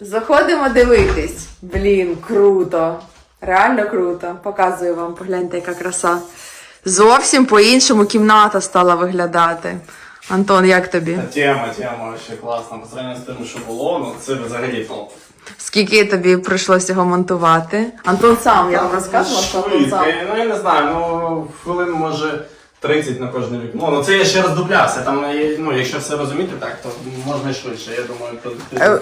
Заходимо дивитись. Блін, круто. Реально круто. Показую вам, погляньте, яка краса. Зовсім по-іншому кімната стала виглядати. Антон, як тобі? Тема, тема ще класна. По сравнению з тим, що було, ну це взагалі топ. Скільки тобі прийшлося його монтувати? Антон сам, я вам розказувала, що Антон Швидко. сам. Ну я не знаю, ну хвилин може 30 на кожне вікно. Ну це я ще роздуплявся. Там, ну, якщо все розуміти так, то можна і швидше. Я думаю, то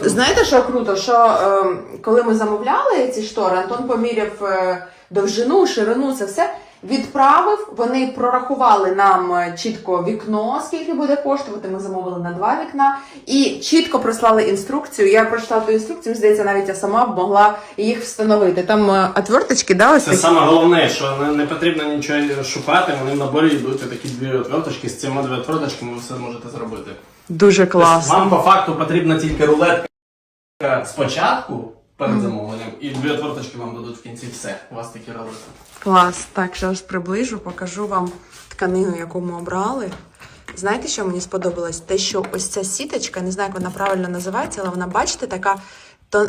Е, Знаєте, що круто? Що е, коли ми замовляли ці штори, Антон поміряв е, довжину, ширину, це все. Відправив, вони прорахували нам е, чітко вікно, скільки буде коштувати. Ми замовили на два вікна і чітко прислали інструкцію. Я прочитала ту інструкцію, здається, навіть я сама б могла їх встановити. Там е, отверточки, да, ось Це такі? саме головне, що не, не потрібно нічого шукати, вони в наборі йдуть такі дві отверточки, з цими дві отверточками ви все можете зробити. Дуже Тобто класно. Вам по факту потрібна тільки рулетка спочатку перед замовленням, і дві отверточки вам дадуть в кінці все. У вас такі ролики. Клас. Так, зараз приближу, покажу вам тканину, яку ми обрали. Знаєте, що мені сподобалось? Те, що ось ця сіточка, не знаю, як вона правильно називається, але вона, бачите, така. То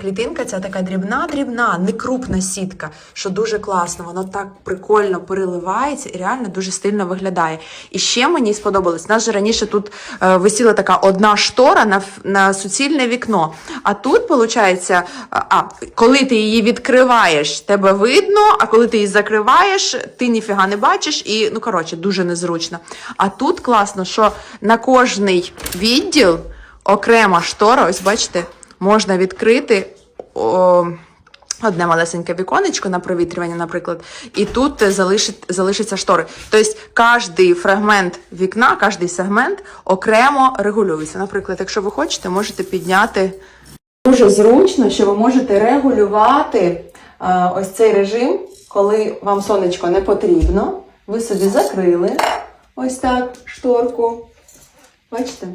клітинка ця така дрібна-дрібна, не крупна сітка, що дуже класно, воно так прикольно переливається і реально дуже стильно виглядає. І ще мені сподобалось, у нас же раніше тут е, висіла така одна штора на, на суцільне вікно. А тут, виходить, а, коли ти її відкриваєш, тебе видно, а коли ти її закриваєш, ти ніфіга не бачиш, і ну коротше, дуже незручно. А тут класно, що на кожний відділ окрема штора, ось бачите, можна відкрити. О, Одне малесеньке віконечко на провітрювання, наприклад, і тут залишить, залишиться штори. Тобто кожний фрагмент вікна, кожний сегмент окремо регулюється. Наприклад, якщо ви хочете, можете підняти. Дуже зручно, що ви можете регулювати е, ось цей режим, коли вам сонечко не потрібно. Ви собі закрили ось так шторку. Бачите?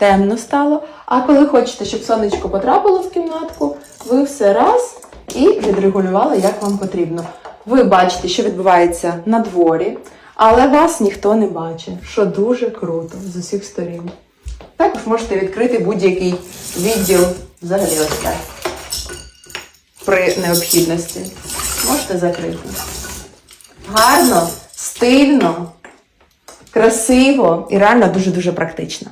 Темно стало. А коли хочете, щоб сонечко потрапило в кімнатку, ви все раз і відрегулювали, як вам потрібно. Ви бачите, що відбувається на дворі, але вас ніхто не бачить, що дуже круто з усіх сторін. Також можете відкрити будь-який відділ взагалі ось так. При необхідності. Можете закрити. Гарно, стильно, красиво і реально дуже-дуже практично.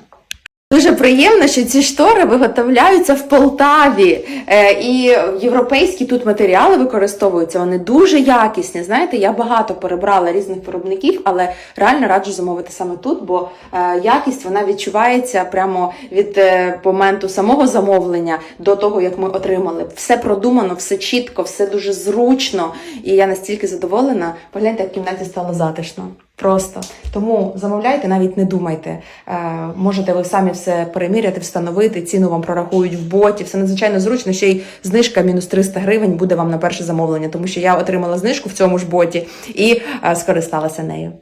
Дуже приємно, що ці штори виготовляються в Полтаві. Е, і європейські тут матеріали використовуються. Вони дуже якісні. Знаєте, я багато перебрала різних виробників, але реально раджу замовити саме тут, бо е, якість вона відчувається прямо від е, моменту самого замовлення до того, як ми отримали. Все продумано, все чітко, все дуже зручно. І я настільки задоволена. Погляньте, як кімнаті стало затишно. Просто тому замовляйте, навіть не думайте. Е, можете ви самі все переміряти, встановити. Ціну вам прорахують в боті. Все надзвичайно зручно. Ще й знижка мінус 300 гривень буде вам на перше замовлення, тому що я отримала знижку в цьому ж боті і е, скористалася нею.